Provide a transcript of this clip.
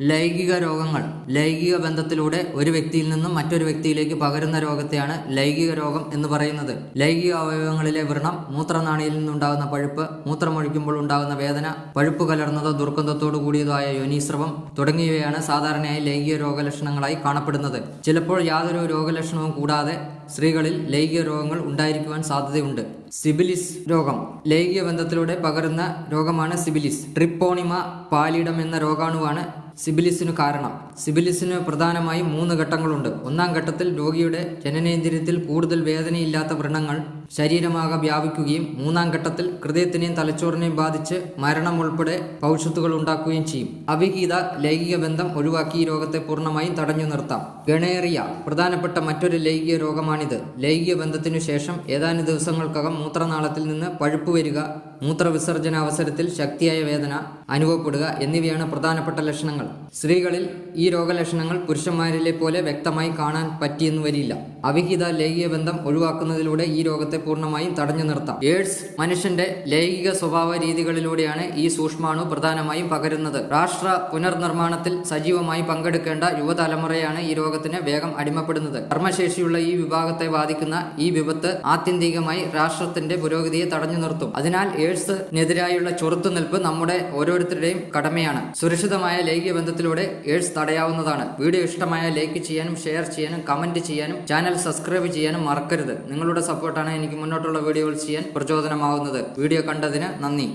ലൈംഗിക രോഗങ്ങൾ ലൈംഗിക ബന്ധത്തിലൂടെ ഒരു വ്യക്തിയിൽ നിന്നും മറ്റൊരു വ്യക്തിയിലേക്ക് പകരുന്ന രോഗത്തെയാണ് ലൈംഗിക രോഗം എന്ന് പറയുന്നത്. ലൈംഗിക അവയവങ്ങളിലെ വ്രണം മൂത്രനാളിയിൽ നിന്നുണ്ടാകുന്ന പഴുപ്പ് മൂത്രമൊഴിക്കുമ്പോൾ ഉണ്ടാകുന്ന വേദന പഴുപ്പ് കലർന്നതോ ദുർഗന്ധത്തോടു കൂടിയതോ ആയ യോനീസ്രവം തുടങ്ങിയവയാണ് സാധാരണയായി ലൈംഗിക രോഗലക്ഷണങ്ങളായി കാണപ്പെടുന്നത്. ചിലപ്പോൾ യാതൊരു രോഗലക്ഷണവും കൂടാതെ സ്ത്രീകളിൽ ലൈംഗിക രോഗങ്ങൾ ഉണ്ടായിരിക്കുവാൻ സാധ്യതയുണ്ട്. സിബിലിസ് രോഗം ലൈംഗിക ബന്ധത്തിലൂടെ പകരുന്ന രോഗമാണ് സിബിലിസ്. ട്രിപ്പോണിമ പാലിഡം എന്ന രോഗാണുവാണ് സിബിലിസിനു കാരണം. സിബിലിസിന് പ്രധാനമായും മൂന്ന് ഘട്ടങ്ങളുണ്ട്. ഒന്നാം ഘട്ടത്തിൽ രോഗിയുടെ ജനനേന്ദ്രിയത്തിൽ കൂടുതൽ വേദനയില്ലാത്ത വ്രണങ്ങൾ ശരീരമാകെ വ്യാപിക്കുകയും മൂന്നാം ഘട്ടത്തിൽ ഹൃദയത്തിനെയും തലച്ചോറിനെയും ബാധിച്ച് മരണം ഉൾപ്പെടെ ഭവിഷ്യത്തുകൾ ഉണ്ടാക്കുകയും ചെയ്യും. അവിഹിത ലൈംഗിക ബന്ധം ഒഴിവാക്കി ഈ രോഗത്തെ പൂർണമായും തടഞ്ഞു നിർത്താം. ഗണേറിയ പ്രധാനപ്പെട്ട മറ്റൊരു ലൈംഗിക രോഗമാണിത്. ലൈംഗിക ബന്ധത്തിനു ശേഷം ഏതാനും ദിവസങ്ങൾക്കകം മൂത്രനാളത്തിൽ നിന്ന് പഴുപ്പ് വരിക മൂത്രവിസർജന അവസരത്തിൽ ശക്തിയായ വേദന അനുഭവപ്പെടുക എന്നിവയാണ് പ്രധാനപ്പെട്ട ലക്ഷണങ്ങൾ. സ്ത്രീകളിൽ ഈ രോഗലക്ഷണങ്ങൾ പുരുഷന്മാരിലെ പോലെ വ്യക്തമായി കാണാൻ പറ്റിയെന്ന് വരില്ല. അവിഹിത ലൈംഗിക ബന്ധം ഒഴിവാക്കുന്നതിലൂടെ ഈ രോഗത്തെ പൂർണമായും തടഞ്ഞു നിർത്താം. എയ്ഡ്സ് മനുഷ്യന്റെ ലൈംഗിക സ്വഭാവ രീതികളിലൂടെയാണ് ഈ സൂക്ഷ്മാണു പ്രധാനമായും പകരുന്നത്. രാഷ്ട്ര പുനർനിർമ്മാണത്തിൽ സജീവമായി പങ്കെടുക്കേണ്ട യുവതലമുറയാണ് ഈ രോഗത്തിന് വേഗം അടിമപ്പെടുന്നത്. കർമ്മശേഷിയുള്ള ഈ വിഭാഗത്തെ ബാധിക്കുന്ന ഈ വിപത്ത് ആത്യന്തികമായി രാഷ്ട്രത്തിന്റെ പുരോഗതിയെ തടഞ്ഞു നിർത്തും. അതിനാൽ എയ്ഡ്സിനെതിരായുള്ള ചെറുത്തുനിൽപ്പ് നമ്മുടെ ഓരോരുത്തരുടെയും കടമയാണ്. സുരക്ഷിതമായ ലൈംഗിക ബന്ധത്തിലൂടെ എയ്ഡ്സ് തടയാവുന്നതാണ്. വീഡിയോ ഇഷ്ടമായ ലൈക്ക് ചെയ്യാനും ഷെയർ ചെയ്യാനും കമന്റ് ചെയ്യാനും ചാനൽ സബ്സ്ക്രൈബ് ചെയ്യാനും മറക്കരുത്. നിങ്ങളുടെ സപ്പോർട്ടാണ് എനിക്ക് മുന്നോട്ടുള്ള വീഡിയോകൾ ചെയ്യാൻ പ്രചോദനമാവുന്നത്. വീഡിയോ കണ്ടതിന് നന്ദി.